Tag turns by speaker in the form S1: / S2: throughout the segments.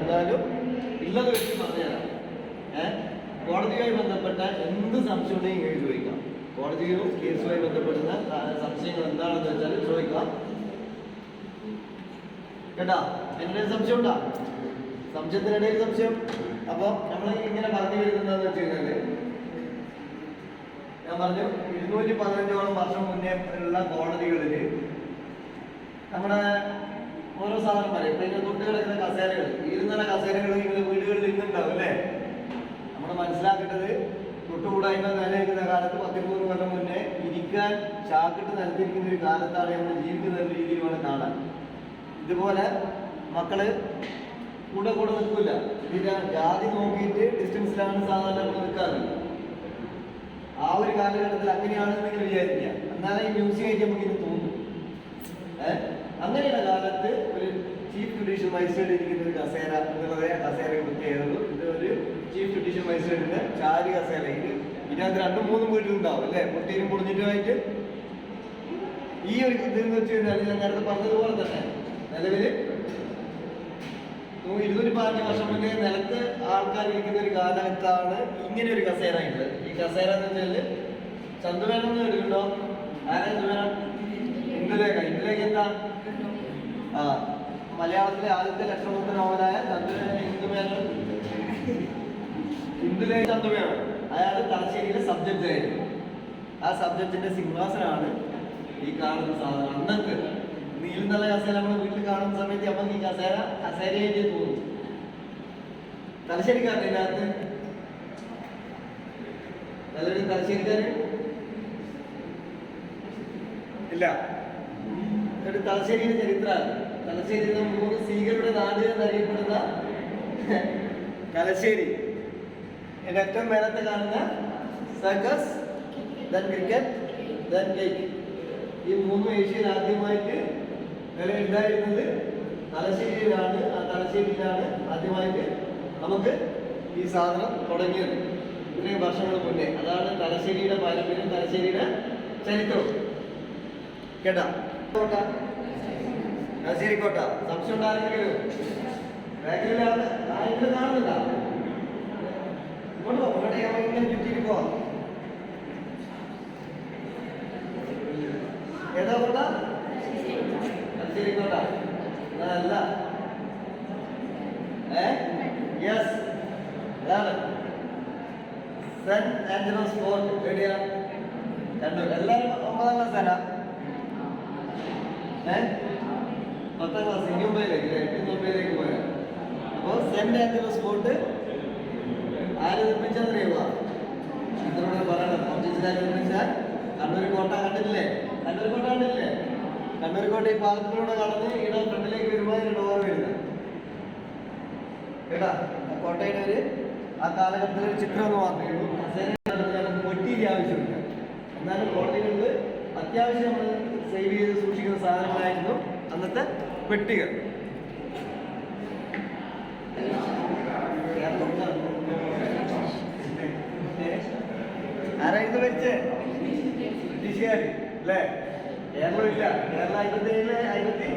S1: എന്നാലും ഉള്ളത് വെച്ച് പറഞ്ഞുതരാം. ഏഹ് കോടതിയുമായി ബന്ധപ്പെട്ട എന്ത് സംശയം ഉണ്ടെങ്കിൽ ഇങ്ങനെ ചോദിക്കാം. കോടതിയും കേസുമായി ബന്ധപ്പെടുന്ന സംശയങ്ങൾ എന്താണെന്ന് വെച്ചാൽ ചോദിക്കാം. കേട്ടാ? എന്റെ സംശയം ഉണ്ടാ സംശയത്തിനിടയിൽ സംശയം. അപ്പൊ നമ്മൾ ഇങ്ങനെ പറഞ്ഞു വരുന്നതെന്ന് വെച്ച് കഴിഞ്ഞാൽ ഞാൻ പറഞ്ഞു ഇരുന്നൂറ്റി പതിനഞ്ചോളം വർഷം മുന്നേ ഉള്ള കോടതികളിൽ നമ്മുടെ ഓരോ സാധനം പറയും. ഇപ്പൊ കസേരകൾ. ഇരുന്നുള്ള കസേരകൾ ഇങ്ങനെ വീടുകളിൽ ഇന്നുണ്ടാവും അല്ലേ? നമ്മൾ മനസ്സിലാക്കേണ്ടത് തൊട്ടുകൂടായ്മ നിലനിൽക്കുന്ന കാലത്ത് പത്തിരുന്നൂറ് കൊല്ലം മുന്നേ ഇരിക്കാൻ ചാക്കിട്ട് നിലത്തിരിക്കുന്ന ഒരു കാലത്താണ് നമ്മൾ ജീവിക്കുന്ന ഒരു രീതിയിൽ വേണം കാണാൻ. ഇതുപോലെ മക്കൾ കൂടെ കൂടെ നിൽക്കില്ല ഇതിന്റെ ജാതി നോക്കിയിട്ട് ഡിസ്റ്റൻസിലാണ് സാധാരണ നമ്മൾ നിൽക്കാറ്. ആ ഒരു കാലഘട്ടത്തിൽ അങ്ങനെയാണെന്ന് നിങ്ങൾ വിചാരിക്കുക. എന്നാലും ഈ മ്യൂസിയം ആയിട്ട് നമുക്ക് ഇത് അങ്ങനെയുള്ള കാലത്ത് ഒരു ചീഫ് ജുഡീഷ്യൽ മജിസ്ട്രേറ്റ് ഇരിക്കുന്ന ഒരു കസേര എന്നുള്ളത് കസേര പ്രത്യേകതയുള്ളൂ ഇത് ഒരു ചീഫ് ജുഡീഷ്യൽ മജിസ്ട്രേറ്റിന്റെ ചാരി കസേര. ഇത് ഇതിനകത്ത് രണ്ടും മൂന്നും വീട്ടിലുണ്ടാവും അല്ലേ? പൊട്ടിയും പൊടിഞ്ഞിട്ടുമായിട്ട്. ഈ ഒരു ഇതെന്ന് വെച്ച് കഴിഞ്ഞാൽ ഞാൻ നേരത്തെ പറഞ്ഞതുപോലെ തന്നെ നിലവിൽ ഇരുന്നൂറ്റി പതിനഞ്ച് വർഷം മുന്നേ നിലത്ത് ആൾക്കാർ ഇരിക്കുന്ന ഒരു കാലഘട്ടത്താണ് ഇങ്ങനെ ഒരു കസേര ഉള്ളത്. ഈ കസേര എന്ന് വെച്ചാൽ ചന്ദ്രമേനം എന്ന് കേട്ടിട്ടുണ്ടോ ആരാ ചന്ദ്രമേനം ഇന്ദുലേഖ ഇന്ദുലേഖ എന്താ? മലയാളത്തിലെ ആദ്യത്തെ ലക്ഷണത്തെ നോവലായ ചന്ദ്രമേനൻ. ചന്ദ്രയാണ് അയാൾ തലശ്ശേരിയിലെ സബ്ജക്റ്റ് ആയിരുന്നു. ആ സബ്ജക്റ്റിന്റെ സിംഹാസനാണ് ഈ കാണുന്ന സാധനം. അന്നൊക്കെ നീലും കസേര നമ്മൾ വീട്ടിൽ കാണുന്ന സമയത്ത് നമുക്ക് ഈ കസേര കസേരയായിട്ട് തോന്നും. തലശ്ശേരിക്കാരൻ ഇതിനകത്ത്? നല്ലൊരു തലശ്ശേരിക്കാരൻ? ഇല്ല. ഒരു തലശ്ശേരിയുടെ ചരിത്രമാണ് തലശ്ശേരി മൂന്ന് സീകളുടെ നാട് എന്നറിയപ്പെടുന്ന തലശ്ശേരി. എന്റെ ഏറ്റവും മേലത്തെ കാണുന്ന സർക്കസ് ദൻ ക്രിക്കറ്റ് ദൻ കേക്ക് ഈ മൂന്ന് ഏഷ്യയിൽ ആദ്യമായിട്ട് വില ഉണ്ടായിരുന്നത് തലശ്ശേരിയിലാണ്. ആ തലശ്ശേരിയിലാണ് ആദ്യമായിട്ട് നമുക്ക് ഈ സാധനം തുടങ്ങിയത്. ഇത്രയും വർഷങ്ങൾ മുന്നേ. അതാണ് തലശ്ശേരിയുടെ പാരമ്പര്യം തലശ്ശേരിയുടെ ചരിത്രവും കേട്ടാ? കോട്ട. തലശ്ശേരി കോട്ട. സംശയം ഉണ്ടായിരുന്നെങ്കിലും ബാക്കിലാണ് ആരെങ്കിലും കാണുന്നില്ല ഇങ്ങോട്ട് പോകട്ടെ നമുക്ക് ഇങ്ങനെ ചുറ്റിട്ട് പോവാം. ഏതാ കോട്ട? നസീരിക്കോട്ട കോട്ട. അല്ല ഏ? യെസ്. അതാണ്. Saint Angelo's Fort. എവിടെയാ? കണ്ണൂർ. എല്ലാവരും ഒമ്പതാം ക്ലാസ് തരാം പത്താം ക്ലാസ് ഇനി ഒമ്പതിലേക്ക് എട്ട് ഒമ്പതിലേക്ക് പോയാ. അപ്പോൾ സെന്റ് ആഞ്ചലോസ് ഫോർട്ട് ആര് നിർമ്മിച്ചെന്നറിയുക ഇതിനോട് പറയണം. കണ്ണൂർ കോട്ട കണ്ടില്ലേ കണ്ണൂർ കോട്ട കണ്ടില്ലേ കണ്ണൂർ കോട്ട ഈ പാലത്തിലൂടെ കടന്ന് ഇവിടെ ഫ്രണ്ടിലേക്ക് വരുമ്പോൾ ഡോർ വരുന്നത് കേട്ടാ? കോട്ടയുടെ ഒരു ആ കാലഘട്ടത്തിലെ ഒരു ചിത്രം എന്ന് മാത്രമേ ഉള്ളൂ. നമുക്ക് ആവശ്യമില്ല. എന്നാലും കോട്ടകളിൽ അത്യാവശ്യം നമ്മൾ സേവ് ചെയ്ത് സൂക്ഷിക്കുന്ന സാധനങ്ങളായിരുന്നു. അന്നത്തെ പെട്ടികൾ. ആരായിരുന്നു വെച്ച്? ബ്രിട്ടീഷുകാർ അല്ലേ? കേരളമില്ല കേരള കേരളം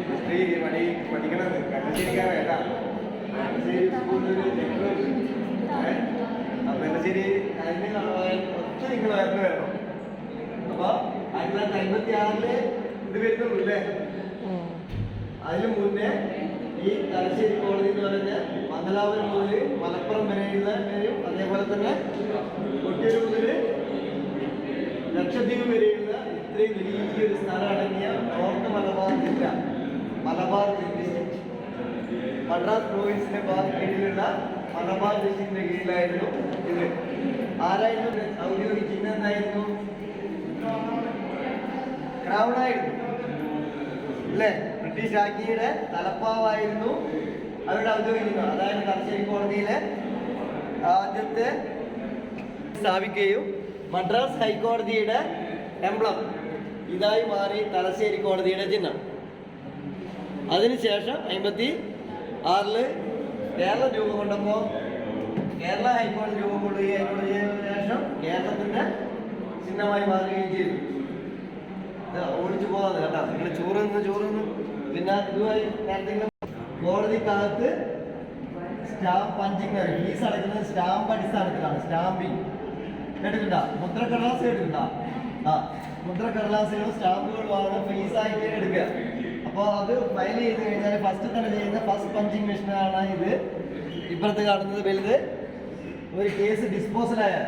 S1: അമ്പത്തി പണി പഠിക്കണത് കല്ലശ്ശേരിക്കാരെ കേട്ടാ. കല്ലശ്ശേരി സ്കൂളിലൊരു ചെക്ക് അപ്പൊ കല്ലശ്ശേരി അതിന് ഒറ്റ നിങ്ങൾ വരണം വേണം. അപ്പൊ ആയിരത്തി തൊള്ളായിരത്തി അമ്പത്തി ആറിൽ ഇത് വരുന്നുള്ളൂ അല്ലേ അതിനു മുന്നേ ഈ തലശ്ശേരി കോളേജ് എന്ന് പറഞ്ഞ മംഗലാപുരം മുതൽ മലപ്പുറം വരെയുള്ള വരെയും അതേപോലെ തന്നെ കൊട്ടിയൂർ മുതൽ ലക്ഷദ്വീപ് വരെയുള്ള ഇത്രയും വലിയൊരു സ്ഥലം അടങ്ങിയ നോർത്ത് മലബാർ ജില്ല മലബാർ ഡിസ്ട്രിക്ട്. മദ്രാസ് പ്രോവിൻസിന്റെ ഭാഗത്ത് കീഴിലുള്ള മലബാർ ഡിസ്ട്രിക്റ്റിന്റെ കീഴിലായിരുന്നു ഇത്. ആരായിരുന്നു? ഔദ്യോഗിക എന്തായിരുന്നു? ബ്രിട്ടീഷ് രാജ്ഞിയുടെ തലപ്പാവായിരുന്നു അവരുടെ ഔദ്യോഗിക അതായത് തലശ്ശേരി കോടതിയിലെ ആദ്യത്തെ സ്ഥാപിക്കുകയും മദ്രാസ് ഹൈക്കോടതിയുടെ എംബ്ലം ഇതായി മാറി തലശ്ശേരി കോടതിയുടെ ചിഹ്നം. അതിനുശേഷം അമ്പത്തി ആറിൽ കേരളം രൂപം കൊണ്ടപ്പോൾ കേരള ഹൈക്കോടതി രൂപം കൊള്ളുകയും ശേഷം കേരളത്തിന്റെ ചിഹ്നമായി മാറുകയും ചെയ്തു. ഓടിച്ചു പോകാതെ കേട്ടോ. നിങ്ങൾ ചോറ് നിന്ന് ചോറ് നിന്ന് പിന്നെ ഇതുമായി എന്തെങ്കിലും കോടതിക്കകത്ത് സ്റ്റാമ്പ് പഞ്ചിങ് ഫീസ് അടയ്ക്കുന്നത് സ്റ്റാമ്പ് അടിസ്ഥാനത്തിലാണ് സ്റ്റാമ്പിങ്. കേട്ടിട്ടുണ്ടോ? മുദ്രക്കടലാസ് കേട്ടിട്ടുണ്ടോ? ആ മുദ്രക്കടലാസുകളും സ്റ്റാമ്പുകളുമാണ് ഫീസായിട്ട് എടുക്കുക. അപ്പോൾ അത് ഫയൽ ചെയ്ത് കഴിഞ്ഞാൽ ഫസ്റ്റ് തന്നെ ചെയ്യുന്ന ഫസ്റ്റ് പഞ്ചിങ് മെഷീനാണ് ഇത്. ഇപ്പുറത്ത് കാണുന്നത് വലുത്. ഒരു കേസ് ഡിസ്പോസൽ ആയാൽ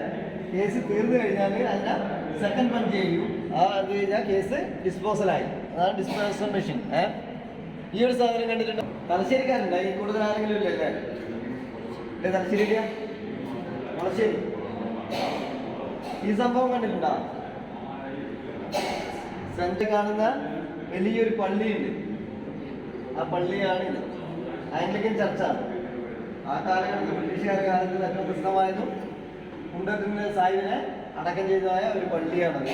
S1: കേസ് തീർന്നു കഴിഞ്ഞാൽ അതിനെ സെക്കൻഡ് പഞ്ച് ചെയ്യും. ആ അത് കഴിഞ്ഞാൽ കേസ് ഡിസ്പോസലായി അതാണ് ഡിസ്പോസൽ മെഷീൻ ഈ ഒരു സാധനം കണ്ടിട്ടുണ്ട്? തലശ്ശേരിക്കാരുണ്ടോ? ഈ കൂടുതൽ ആരെങ്കിലും ഇല്ലല്ലേ അല്ലേ? തലശ്ശേരിക്കാ തലശ്ശേരി ഈ സംഭവം കണ്ടിട്ടുണ്ടോ? സെന്റ് കാണുന്ന വലിയൊരു പള്ളിയുണ്ട്. ആ പള്ളിയാണ് ഇത്. ആംഗ്ലിക്കൻ ചർച്ചാണ്. ആ കാലഘട്ടത്തിൽ ബ്രിട്ടീഷുകാർ കാലത്ത് ഏറ്റവും പ്രസിദ്ധമായതും കുണ്ടത്തിന്റെ സാഹിബിനെ അടക്കം ചെയ്തതായ ഒരു പള്ളിയാണത്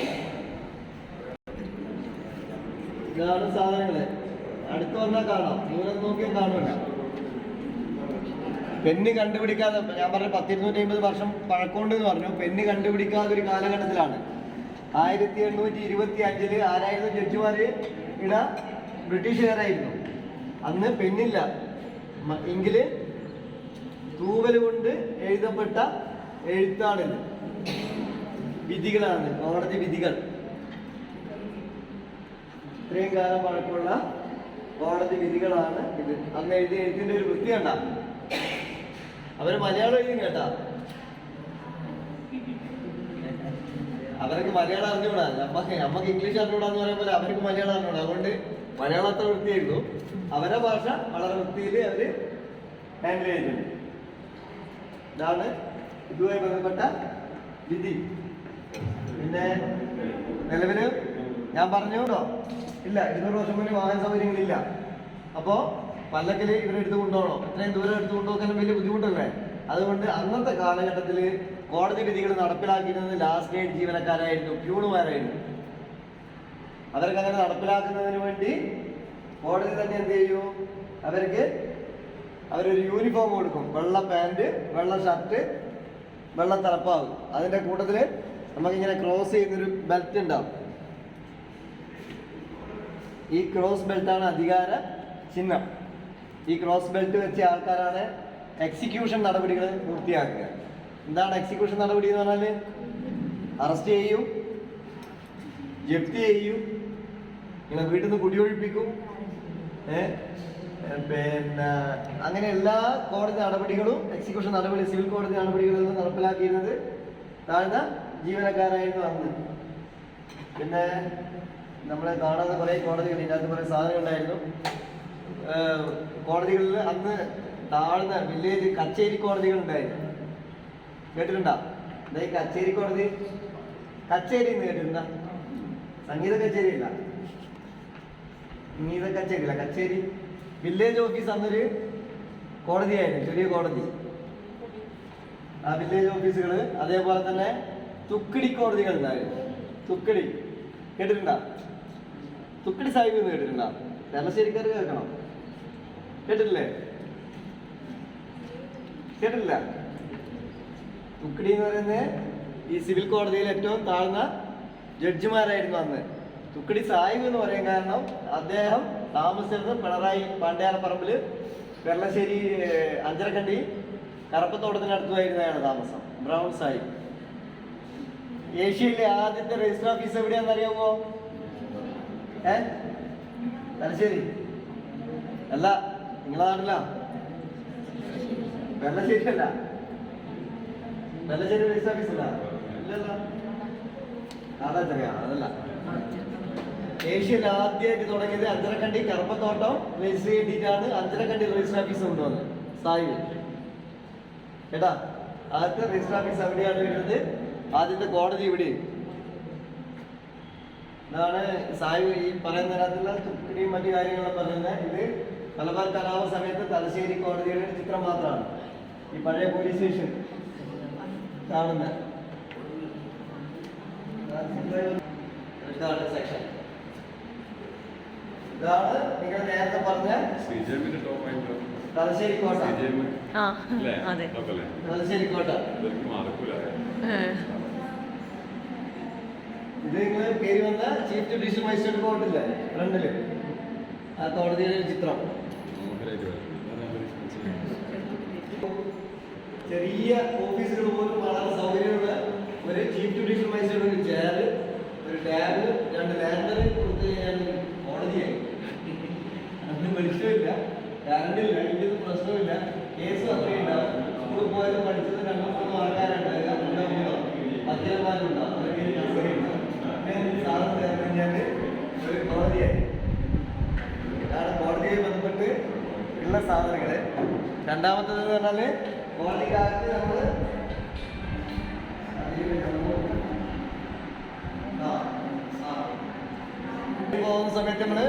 S1: ഇതാണ് സാധനങ്ങൾ. അടുത്ത് വന്നാൽ കാണാം. ദൂരം നോക്കിയാൽ കാണുമല്ല. പെണ്ണ് കണ്ടുപിടിക്കാതെ ഞാൻ പറഞ്ഞു പത്തിരുന്നൂറ്റി അമ്പത് വർഷം പഴക്കമുണ്ട് എന്ന് പറഞ്ഞു. പെണ്ണ് കണ്ടുപിടിക്കാതെ ഒരു കാലഘട്ടത്തിലാണ്. ആയിരത്തി എണ്ണൂറ്റി ഇരുപത്തി അഞ്ചിൽ ആരായിരുന്നു ജഡ്ജിമാര്? ഇട ബ്രിട്ടീഷുകാരായിരുന്നു. അന്ന് പെണ്ണില്ല എങ്കിൽ തൂവൽ കൊണ്ട് എഴുതപ്പെട്ട എഴുത്താണിത്. വിധികളാണ് കോടതി വിധികൾ. ഇത്രയും കാലം പഴക്കമുള്ള കോടതി വിധികളാണ് ഇത്. അന്ന് എഴുതിയ എഴുത്തിന്റെ ഒരു വൃത്തി കണ്ട? അവർ മലയാളം എഴുതി കേട്ടാ? അവർക്ക് മലയാളം അറിഞ്ഞുകൂടാ നമ്മക്ക് നമ്മക്ക് ഇംഗ്ലീഷ് അറിഞ്ഞുകൂടാന്ന് പറയുമ്പോൾ അവർക്ക് മലയാളം അറിഞ്ഞൂടാ. അതുകൊണ്ട് മലയാളം അത്ര വൃത്തിയായിരുന്നു. അവരുടെ ഭാഷ വളരെ വൃത്തിയിൽ അവർ ഹാൻഡിൽ ചെയ്തിട്ടുണ്ട്. ഇതാണ് ഇതുമായി ബന്ധപ്പെട്ട വിധി. പിന്നെ നിലവിൽ ഞാൻ പറഞ്ഞോണ്ടോ ഇല്ല ഇരുന്നൂറ് വർഷം മുന്നേ വാഹന സൗകര്യങ്ങളില്ല. അപ്പോ പല്ലക്കിൽ ഇവരെടുത്ത് കൊണ്ടുപോകണം? ഇത്രയും ദൂരം എടുത്ത് കൊണ്ടുപോകാൻ വലിയ ബുദ്ധിമുട്ടല്ലേ? അതുകൊണ്ട് അന്നത്തെ കാലഘട്ടത്തിൽ കോടതി വിധികൾ നടപ്പിലാക്കിയിരുന്നത് ലാസ്റ്റ് ലൈൻ ജീവനക്കാരായിരുന്നു പ്യൂണുമാരായിരുന്നു അവർക്ക് അങ്ങനെ നടപ്പിലാക്കുന്നതിന് വേണ്ടി കോടതി തന്നെ എന്ത് ചെയ്യും? അവർക്ക് അവരൊരു യൂണിഫോം കൊടുക്കും വെള്ള പാന്റ് വെള്ള ഷർട്ട് വെള്ള തലപ്പാവ്. അതിന്റെ കൂട്ടത്തിൽ നമുക്കിങ്ങനെ ക്രോസ് ചെയ്യുന്നൊരു ബെൽറ്റ് ഉണ്ടാവും. ഈ ക്രോസ് ആണ് അധികാര ചിഹ്നം. ഈ ക്രോസ് ബെൽറ്റ് വെച്ച ആൾക്കാരാണ് എക്സിക്യൂഷൻ നടപടികൾ പൂർത്തിയാക്കുക. എന്താണ് എക്സിക്യൂഷൻ നടപടി എന്ന് പറഞ്ഞാൽ അറസ്റ്റ് ചെയ്യും ജപ്തി ചെയ്യും നിങ്ങളെ വീട്ടിൽ നിന്ന് കുടിയൊഴിപ്പിക്കും ഏഹ് പിന്നെ അങ്ങനെ എല്ലാ കോടതി നടപടികളും എക്സിക്യൂഷൻ നടപടി സിവിൽ കോടതി നടപടികളും നടപ്പിലാക്കിയിരുന്നത് താഴ്ന്ന ജീവനക്കാരായിരുന്നു അന്ന്. പിന്നെ നമ്മളെ കാണാത്ത കുറേ കോടതികൾ ഇതിനകത്ത് കുറേ സാധനങ്ങൾ ഉണ്ടായിരുന്നു. കോടതികളിൽ അന്ന് താഴ്ന്ന വില്ലേജ് കച്ചേരി കോടതികൾ ഉണ്ടായിരുന്നു. കേട്ടിട്ടുണ്ടോ? ഈ കച്ചേരി കോടതി കച്ചേരി എന്ന് കേട്ടിട്ടുണ്ടോ? സംഗീത കച്ചേരി ഇല്ല സംഗീത കച്ചേരി ഇല്ല കച്ചേരി. വില്ലേജ് ഓഫീസ് അന്നൊരു കോടതിയായിരുന്നു ചെറിയ കോടതി. ആ വില്ലേജ് ഓഫീസുകൾ അതേപോലെ തന്നെ തുക്കിടി കോടതികൾ ഉണ്ടായിരുന്നു. തുക്കിടി. കേട്ടിട്ടുണ്ടോ? തുക്കിടി സാഹിബ് എന്ന് കേട്ടിട്ടുണ്ടോ? കേരളശ്ശേരിക്കാർ കേൾക്കണം. കേട്ടിട്ടില്ലേ? കേട്ടിട്ടില്ല? തുക്കിടി എന്ന് പറയുന്നത് ഈ സിവിൽ കോടതിയിൽ ഏറ്റവും താഴ്ന്ന ജഡ്ജിമാരായിരുന്നു അന്ന്. തുക്കിടി സാഹിബ് എന്ന് പറയാൻ കാരണം അദ്ദേഹം താമസിച്ചിരുന്നത് പിണറായി പാണ്ഡ്യാലപ്പറമ്പിൽ വെള്ളശ്ശേരി അഞ്ചരക്കണ്ടി കറപ്പത്തോട്ടത്തിനടുത്തുമായിരുന്നു അയാളുടെ താമസം. ബ്രൗൺ സാഹിബ് ഏഷ്യയിലെ ആദ്യത്തെ രജിസ്റ്റർ ഓഫീസ് എവിടെയാണെന്ന് അറിയാമോ? ഏ? തലശ്ശേരി അല്ല നിങ്ങളെ നാട്ടില? വെള്ളശ്ശേരി അല്ല. വെള്ളശ്ശേരി രജിസ്റ്റർ ഓഫീസ് അല്ല. അതാ ചെറിയ അതല്ല. ഏഷ്യയിൽ ആദ്യമായിട്ട് തുടങ്ങിയത് അഞ്ചരക്കണ്ടി കറുപ്പത്തോട്ടം രജിസ്റ്റർ ചെയ്തിട്ടാണ് അഞ്ചരക്കണ്ടി രജിസ്റ്റർ ഓഫീസ് കൊണ്ടുവന്നത് സായി. കേട്ടാ? ആദ്യത്തെ രജിസ്റ്റർ ഓഫീസ് എവിടെയാണ് വരുന്നത്. ആദ്യത്തെ കോടതി ഇവിടെ. ഇതാണ് സായു ഈ പറയുന്ന തരത്തിലുള്ള തുപ്പിടിയും മറ്റു കാര്യങ്ങളും പറയുന്നത്. ഇത് മലബാർ കലാപ സമയത്ത് തലശ്ശേരി കോടതിയുടെ ചിത്രം മാത്രമാണ്. ഈ പഴയ പോലീസ് സ്റ്റേഷൻ കാണുന്ന. സെക്ഷൻ ഇതാണ് നിങ്ങൾ നേരത്തെ പറഞ്ഞ
S2: ശ്രീജയമിന്റെ ടോപ്പ് ആയിട്ട്
S1: തലശ്ശേരി കോട്ട.
S2: ശ്രീജയമ്
S3: ആ
S2: അല്ലേ?
S3: അതെ.
S2: ടോപ്പല്ലേ
S1: തലശ്ശേരി കോട്ട. ഇത് നിങ്ങൾ പേര് വന്ന ചീഫ് ജുഡീഷ്യൽ മജിസ്ട്രേറ്റ് കോർട്ടില്ലേ ഫ്രണ്ടിൽ. ആ കോടതിയുടെ ചിത്രം. ചെറിയ ഓഫീസുകൾ പോലും വളരെ സൗകര്യമുള്ള ഒരു ചീഫ് ജുഡീഷ്യൽ മജിസ്ട്രേറ്റ് ഒരു ചെയർ ഒരു ടാബ് രണ്ട് ലാൻഡർ കൊടുത്തു കഴിഞ്ഞാൽ വെളിച്ചമില്ല കറണ്ടില്ല ഇതിന്റെ പ്രശ്നമില്ല. കേസ് അത്രയും ഉണ്ടാവും സ്കൂളിൽ പോയത് പഠിച്ചത് രണ്ടോ മൂന്നോ ആൾക്കാരുണ്ടാവുക ഒരു കോടതിയായി കോടതിയെ ബന്ധപ്പെട്ട് ഉള്ള സാധനങ്ങൾ രണ്ടാമത്തത് എന്ന് പറഞ്ഞാൽ കോടതിക്കകത്ത് നമ്മൾ പോകുന്ന സമയത്ത് നമ്മൾ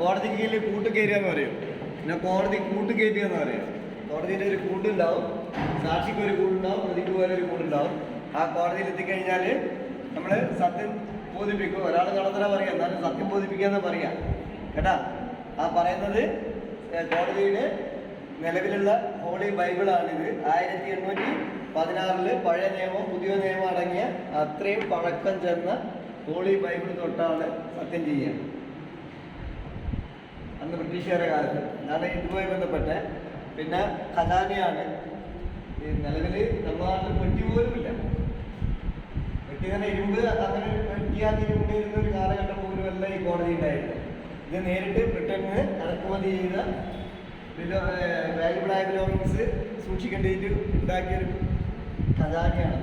S1: കോടതിക്ക് കീഴിൽ കൂട്ട് എന്ന് പറയും. പിന്നെ കോടതി കൂട്ടുകയറ്റുക എന്ന് പറയും. കോടതിയിൽ ഒരു കൂട്ടുണ്ടാവും സാക്ഷിക്ക് ഒരു കൂടുണ്ടാവും. പ്രതിക്ക് പോലെ ഒരു കൂടുണ്ടാവും. ആ കോടതിയിൽ എത്തിക്കഴിഞ്ഞാൽ നമ്മൾ സത്യം ബോധിപ്പിക്കും. ഒരാൾ കടത്തല പറയാം എന്നാലും സത്യം ബോധിപ്പിക്കുക എന്ന് പറയാം കേട്ടാ? ആ പറയുന്നത് കോടതിയുടെ നിലവിലുള്ള ഹോളി ബൈബിളാണിത്. ആയിരത്തി എണ്ണൂറ്റി പതിനാറിൽ പഴയ നിയമം പുതിയ നിയമം അടങ്ങിയ അത്രയും പഴക്കം ചെന്ന ഹോളി ബൈബിൾ തൊട്ടാണ് സത്യം ചെയ്യുക. അന്ന് ബ്രിട്ടീഷുകാരുടെ കാലത്ത് അതാണ് ഇതുമായി ബന്ധപ്പെട്ട് പിന്നെ ഖജാനയാണ് ഈ നിലവിൽ നമ്മുടെ നാട്ടിൽ പെട്ടി പോലും ഇല്ല. പെട്ടി തന്നെ ഇരുമ്പ് അങ്ങനെ പെട്ടിയാക്കി ഇരുന്ന ഒരു കാലഘട്ടം പോലും അല്ല ഈ കോടതി ഉണ്ടായിരുന്നത്. ഇത് നേരിട്ട് ബ്രിട്ടനിൽ ഇറക്കുമതി ചെയ്ത വാല്യുബിളായ ബിലോങ്ങിങ്സ് സൂക്ഷിക്കേണ്ടിയിട്ട് ഉണ്ടാക്കിയൊരു ഖജാനയാണ്